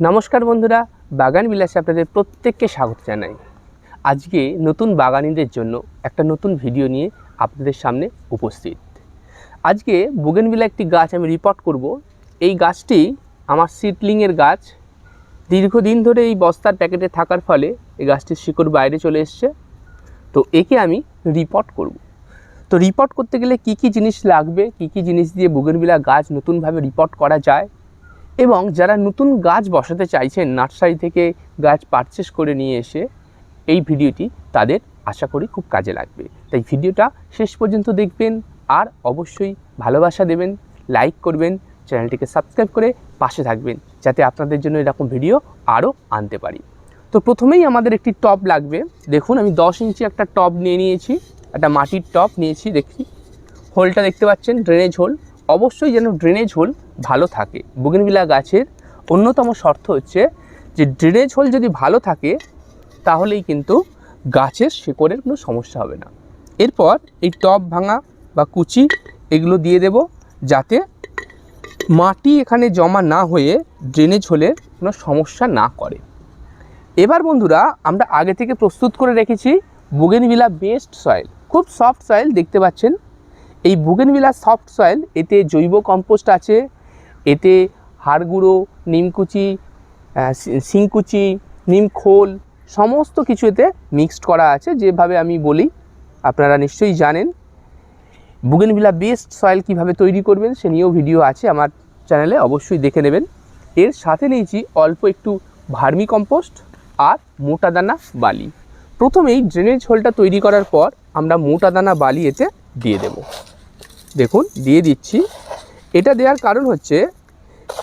নমস্কার বন্ধুরা, বাগান বিলাসে আপনাদের প্রত্যেককে স্বাগত জানাই। আজকে নতুন বাগানিদের জন্য একটা নতুন ভিডিও নিয়ে আপনাদের সামনে উপস্থিত। আজকে বুগেনবিলা একটি গাছ আমি রিপোর্ট করব। এই গাছটি আমার সিটলিংয়ের গাছ। দীর্ঘদিন ধরে এই বস্তার প্যাকেটে থাকার ফলে এই গাছটির শিকড় বাইরে চলে এসছে। তো একে আমি রিপোর্ট করব। তো রিপোর্ট করতে গেলে কি কি জিনিস লাগবে, কি কি জিনিস দিয়ে বুগেনবিলা গাছ নতুনভাবে রিপোর্ট করা যায় এবং যারা নতুন গাছ বসাতে চাইছেন, নার্সারি থেকে গাছ পারচেস করে নিয়ে এসে এই ভিডিওটি তাদের আশা করি খুব কাজে লাগবে। তাই ভিডিওটা শেষ পর্যন্ত দেখবেন আর অবশ্যই ভালোবাসা দেবেন লাইক করবেন, চ্যানেলটিকে সাবস্ক্রাইব করে পাশে থাকবেন যাতে আপনাদের জন্য এরকম ভিডিও আরও আনতে পারি। তো প্রথমেই আমাদের একটি টব লাগবে। দেখুন, আমি দশ ইঞ্চি একটা টব নিয়ে নিয়েছি, একটা মাটির টব নিয়েছি দেখি হোলটা দেখতে পাচ্ছেন ড্রেনেজ হোল অবশ্যই যেন ড্রেনেজ হোল ভালো থাকে। বুগেনভিলা গাছের অন্যতম শর্ত হচ্ছে যে ড্রেনেজ হোল যদি ভালো থাকে, তাহলেই কিন্তু গাছের শিকড়ের কোনো সমস্যা হবে না। এরপর এই টব ভাঙা বা কুচি এগুলো দিয়ে দেব যাতে মাটি এখানে জমা না হয়ে ড্রেনেজ হোলের কোনো সমস্যা না করে। এবার বন্ধুরা, আমরা আগে থেকে প্রস্তুত করে রেখেছি বুগেনভিলা বেস্ট সয়েল খুব সফট সয়েল দেখতে পাচ্ছেন। এই বুগেনভিলা সফট সয়েল এতে জৈব কম্পোস্ট আছে, এতে হাড় গুঁড়ো নিমকুচি শিংকুচি নিম খোল, সমস্ত কিছু এতে মিক্সড করা আছে, যেভাবে আমি বলি, আপনারা নিশ্চয়ই জানেন। বুগেনভিলা বেস্ট সয়েল কীভাবে তৈরি করবেন, সে নিয়েও ভিডিও আছে আমার চ্যানেলে অবশ্যই দেখে নেবেন। এর সাথে নিয়েছি অল্প একটু ভার্মি কম্পোস্ট আর মোটা দানা বালি। প্রথমেই ড্রেনেজ হোলটা তৈরি করার পর আমরা মোটা দানা বালি এতে দিয়ে দেব। দেখুন, দিয়ে দিচ্ছি। এটা দেওয়ার কারণ হচ্ছে,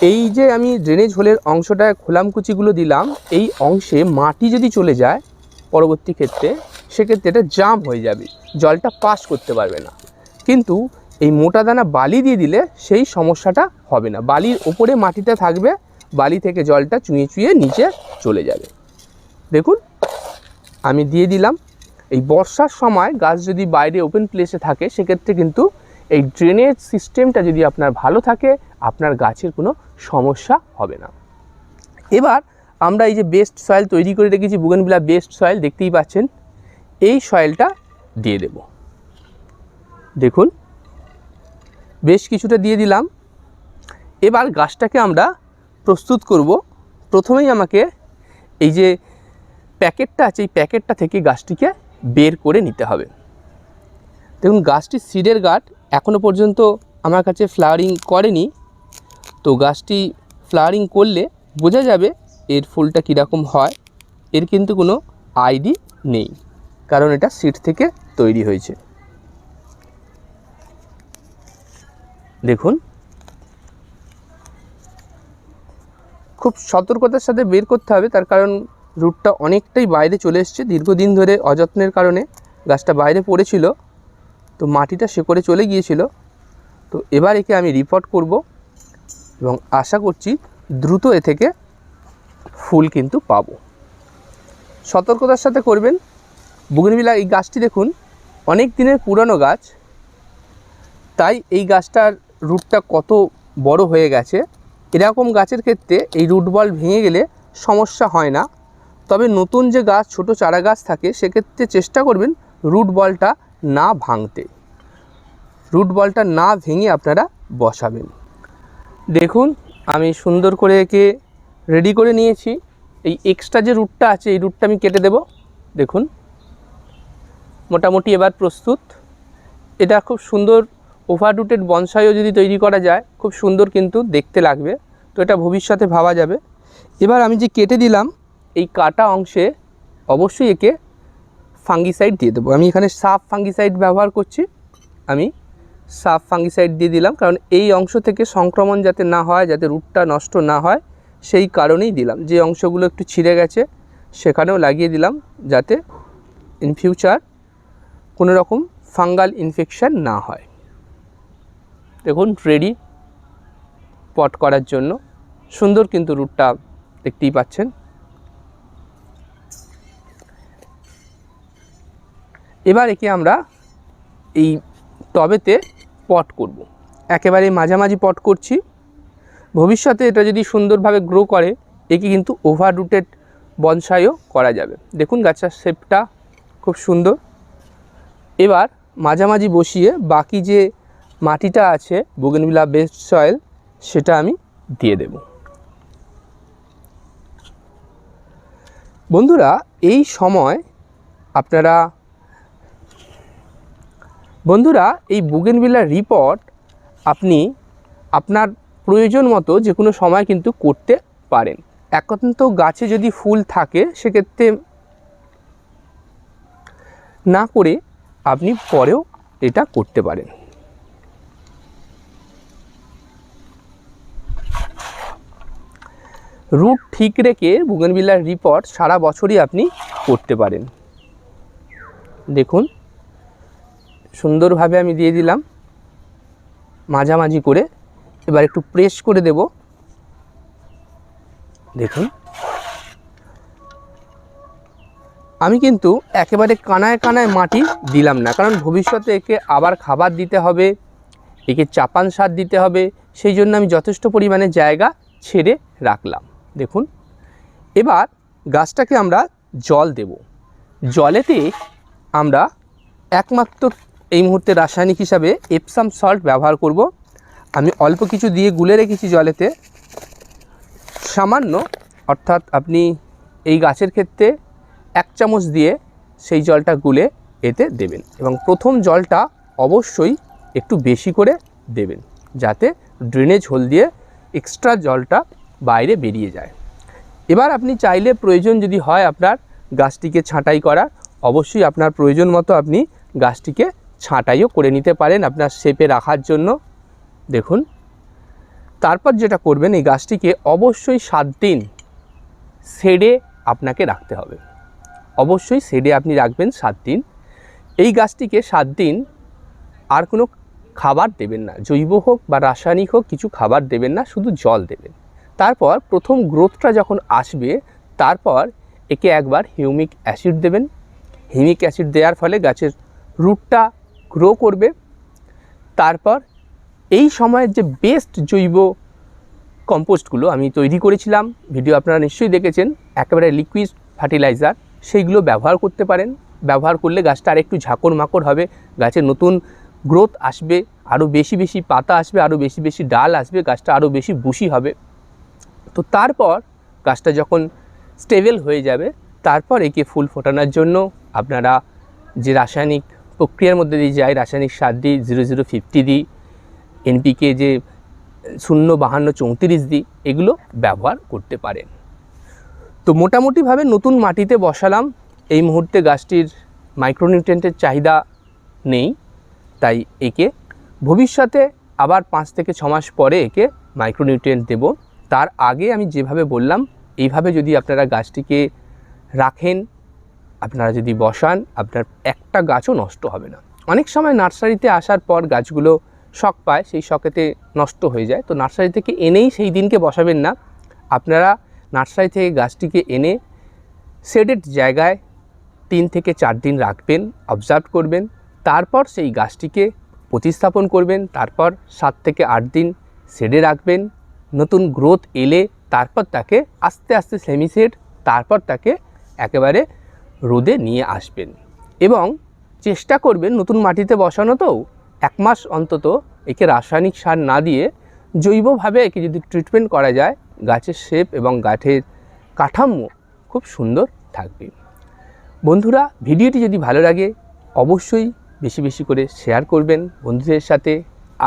এই যে আমি ড্রেনেজ হোলের অংশটায় খোলামকুচিগুলো দিলাম, এই অংশে মাটি যদি চলে যায় পরবর্তী ক্ষেত্রে, সেক্ষেত্রে এটা জাম হয়ে যাবে। জলটা পাস করতে পারবে না। কিন্তু এই মোটা দানা বালি দিয়ে দিলে সেই সমস্যাটা হবে না। বালির ওপরে মাটিটা থাকবে, বালি থেকে জলটা চুঁয়ে চুঁয়ে নিচে চলে যাবে। দেখুন, আমি দিয়ে দিলাম। এই বর্ষার সময় গাছ যদি বাইরে ওপেন প্লেসে থাকে, সেক্ষেত্রে কিন্তু এই ড্রেনেজ সিস্টেমটা যদি আপনার ভালো থাকে, আপনার গাছের কোনো সমস্যা হবে না। এবার আমরা এই যে বেস্ট সয়েল তৈরি করে রেখেছি বুগেনভিলা বেস্ট সয়েল দেখতেই পাচ্ছেন, এই সয়েলটা দিয়ে দেব। দেখুন, বেশ কিছুটা দিয়ে দিলাম। এবার গাছটাকে আমরা প্রস্তুত করব। প্রথমেই আমাকে এই যে প্যাকেটটা আছে, এই প্যাকেটটা থেকে গাছটিকে বের করে নিতে হবে। দেখুন, গাছটি সিডের গাঠ এখনও পর্যন্ত আমার কাছে ফ্লাওয়ারিং করেনি। তো গাছটি ফ্লাওয়ারিং করলে বোঝা যাবে এর ফুলটা কীরকম হয়। এর কিন্তু কোনো আইডি নেই, কারণ এটা সিট থেকে তৈরি হয়েছে। দেখুন। খুব সতর্কতার সাথে বের করতে হবে, তার কারণ রুটটা অনেকটাই বাইরে চলে এসছে। দীর্ঘদিন ধরে অযত্নের কারণে গাছটা বাইরে পড়েছিল। তো মাটিটা শেকড়ে চলে গিয়েছিল। তো এবার একে আমি রিপোর্ট করব এবং আশা করছি দ্রুত এ থেকে ফুল কিন্তু পাব। সতর্কতার সাথে করবেন। বুগনভিলা, এই গাছটি দেখুন, অনেক দিনের পুরনো গাছ। তাই এই গাছটার রুটটা কত বড় হয়ে গেছে। এরকম গাছের ক্ষেত্রে এই রুট বল ভেঙে গেলে সমস্যা হয় না। তবে নতুন যে গাছ, ছোট চারা গাছ থাকে, সেক্ষেত্রে চেষ্টা করবেন রুট বলটা না ভাঙতে। রুট বলটা না ভেঙে আপনারা বসাবেন। দেখুন, আমি সুন্দর করে একে রেডি করে নিয়েছি। এই এক্সট্রা যে রুটটা আছে, এই রুটটা আমি কেটে দেব। দেখুন, মোটামুটি এবার প্রস্তুত। এটা খুব সুন্দর ওভার রুটেড বনসাইও যদি তৈরি করা যায়, খুব সুন্দর কিন্তু দেখতে লাগবে। তো এটা ভবিষ্যতে ভাবা যাবে। এবার আমি যে কেটে দিলাম, এই কাটা অংশে অবশ্যই একে ফাঙ্গিসাইড দিয়ে দেবো। আমি এখানে সাফ ফাঙ্গিসাইড ব্যবহার করছি। আমি সাফ ফাঙ্গিসাইড দিয়ে দিলাম, কারণ এই অংশ থেকে সংক্রমণ যাতে না হয়, যাতে রুটটা নষ্ট না হয়, সেই কারণেই দিলাম। যে অংশগুলো একটু ছিঁড়ে গেছে, সেখানেও লাগিয়ে দিলাম, যাতে ইন ফিউচার কোনো রকম ফাঙ্গাল ইনফেকশান না হয়। দেখুন রেডি পট করার জন্য। সুন্দর কিন্তু রুটটা দেখতেই পাচ্ছেন। এবার একে আমরা এই টবেতে পট করব। একেবারে মাঝামাঝি পট করছি। ভবিষ্যতে এটা যদি সুন্দরভাবে গ্রো করে, একে কিন্তু ওভার রুটেড বনসাইও করা যাবে। দেখুন গাছটার শেপটা খুব সুন্দর। এবার মাঝামাঝি বসিয়ে বাকি যে মাটিটা আছে বুগেনভিলা বেস্ট সয়েল সেটা আমি দিয়ে দেব। বন্ধুরা, এই সময় আপনারা বন্ধুরা, এই বুগেনভিলার রিপোর্ট আপনি আপনার প্রয়োজন মতো যে কোনো সময় কিন্তু করতে পারেন। একান্ত গাছে যদি ফুল থাকে, সেক্ষেত্রে না করে আপনি পরেও এটা করতে পারেন। রুট ঠিক রেখে বুগেনভিলার রিপোর্ট সারা বছরই আপনি করতে পারেন। দেখুন সুন্দরভাবে আমি দিয়ে দিলাম। মাঝামাঝি করে। এবার একটু প্রেস করে দেব। দেখুন। আমি কিন্তু একেবারে কানায় কানায় মাটি দিলাম না, কারণ ভবিষ্যতে একে আবার খাবার দিতে হবে, একে চাপান সার দিতে হবে, সেই জন্য আমি যথেষ্ট পরিমাণে জায়গা ছেড়ে রাখলাম। দেখুন। এবার গাছটাকে আমরা জল দেব। জলেতে আমরা একমাত্র এই মুহূর্তে রাসায়নিক হিসাবে এপসাম সল্ট ব্যবহার করব। আমি অল্প কিছু দিয়ে গুলে রেখেছি জলেতে। সামান্য, অর্থাৎ আপনি এই গাছের ক্ষেত্রে এক চামচ দিয়ে সেই জলটা গুলে এতে দেবেন এবং প্রথম জলটা অবশ্যই একটু বেশি করে দেবেন যাতে ড্রেনেজ হোল দিয়ে এক্সট্রা জলটা বাইরে বেরিয়ে যায়। এবার আপনি চাইলে প্রয়োজন যদি হয় আপনার গাছটিকে ছাঁটাই করা অবশ্যই আপনার প্রয়োজন মতো আপনি গাছটিকে ছাঁটাইও করে নিতে পারেন আপনার শেপে রাখার জন্য। দেখুন। তারপর যেটা করবেন, এই গাছটিকে অবশ্যই সাত দিন শেডে আপনাকে রাখতে হবে। অবশ্যই শেডে আপনি রাখবেন সাত দিন। এই গাছটিকে সাত দিন আর কোনো খাবার দেবেন না। জৈব হোক বা রাসায়নিক হোক, কিছু খাবার দেবেন না, শুধু জল দেবেন। তারপর প্রথম গ্রোথটা যখন আসবে, তারপর একে একবার হিউমিক অ্যাসিড দেবেন। হিউমিক অ্যাসিড দেওয়ার ফলে গাছের রুটটা গ্রো করবে, তারপর এই সময়ের যে বেস্ট জৈব কম্পোস্টগুলো আমি তৈরি করেছিলাম ভিডিও আপনারা নিশ্চয়ই দেখেছেন, একেবারে লিকুইড ফার্টিলাইজার সেইগুলো ব্যবহার করতে পারেন, ব্যবহার করলে গাছটা আরেকটু ঝাঁকড় মাকড় হবে, গাছের নতুন গ্রোথ আসবে আরও বেশি বেশি পাতা আসবে আরও বেশি বেশি ডাল আসবে, গাছটা আরও বেশি বুশি হবে। তো তারপর গাছটা যখন স্টেবল হয়ে যাবে, তারপর একে ফুল ফোটানোর জন্য আপনারা যে রাসায়নিক প্রক্রিয়ার মধ্যে দিয়ে যায়, রাসায়নিক সার দিই জিরো জিরো ফিফটি দিই এনপিকে যে শূন্য বাহান্ন চৌত্রিশ দিই, এগুলো ব্যবহার করতে পারেন। তো মোটামুটিভাবে নতুন মাটিতে বসালাম, এই মুহূর্তে গাছটির মাইক্রোনিউট্রেন্টের চাহিদা নেই, তাই একে ভবিষ্যতে আবার পাঁচ থেকে ছ মাস পরে একে মাইক্রোনিউট্রিয়েন্ট দেব। তার আগে আমি যেভাবে বললাম, এইভাবে যদি আপনারা গাছটিকে রাখেন আপনারা যদি বসান, আপনার একটা গাছও নষ্ট হবে না। অনেক সময় নার্সারিতে আসার পর গাছগুলো শখ পায়, সেই শখেতে নষ্ট হয়ে যায়। তো নার্সারি থেকে এনেই সেই দিনকে বসাবেন না। আপনারা নার্সারি থেকে গাছটিকে এনে শেডেড জায়গায় তিন থেকে চার দিন রাখবেন অবজার্ভ করবেন। তারপর সেই গাছটিকে প্রতিস্থাপন করবেন। তারপর সাত থেকে আট দিন শেডে রাখবেন। নতুন গ্রোথ এলে তারপর তাকে আস্তে আস্তে সেমি সেড তারপর তাকে একেবারে রোদে নিয়ে আসবেন এবং চেষ্টা করবেন নতুন মাটিতে বসানো তো এক মাস অন্তত একে রাসায়নিক সার না দিয়ে জৈবভাবে একে যদি ট্রিটমেন্ট করা যায়, গাছের শেপ এবং গাছের কাঠামো খুব সুন্দর থাকবে। বন্ধুরা, ভিডিওটি যদি ভালো লাগে, অবশ্যই বেশি বেশি করে শেয়ার করবেন বন্ধুদের সাথে।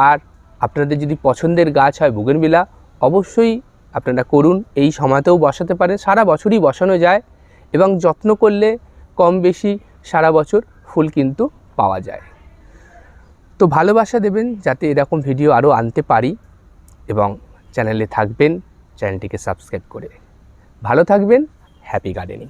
আর আপনাদের যদি পছন্দের গাছ হয় বুগেনবিলা অবশ্যই আপনারা করুন। এই সময়তেও বসাতে পারেন, সারা বছরই বসানো যায়। এবং যত্ন করলে কম বেশি সারা বছর ফুল কিন্তু পাওয়া যায়। তো ভালোবাসা দেবেন যাতে এরকম ভিডিও আরও আনতে পারি এবং চ্যানেলে থাকবেন, চ্যানেলটিকে সাবস্ক্রাইব করে। ভালো থাকবেন, হ্যাপি গার্ডেনিং।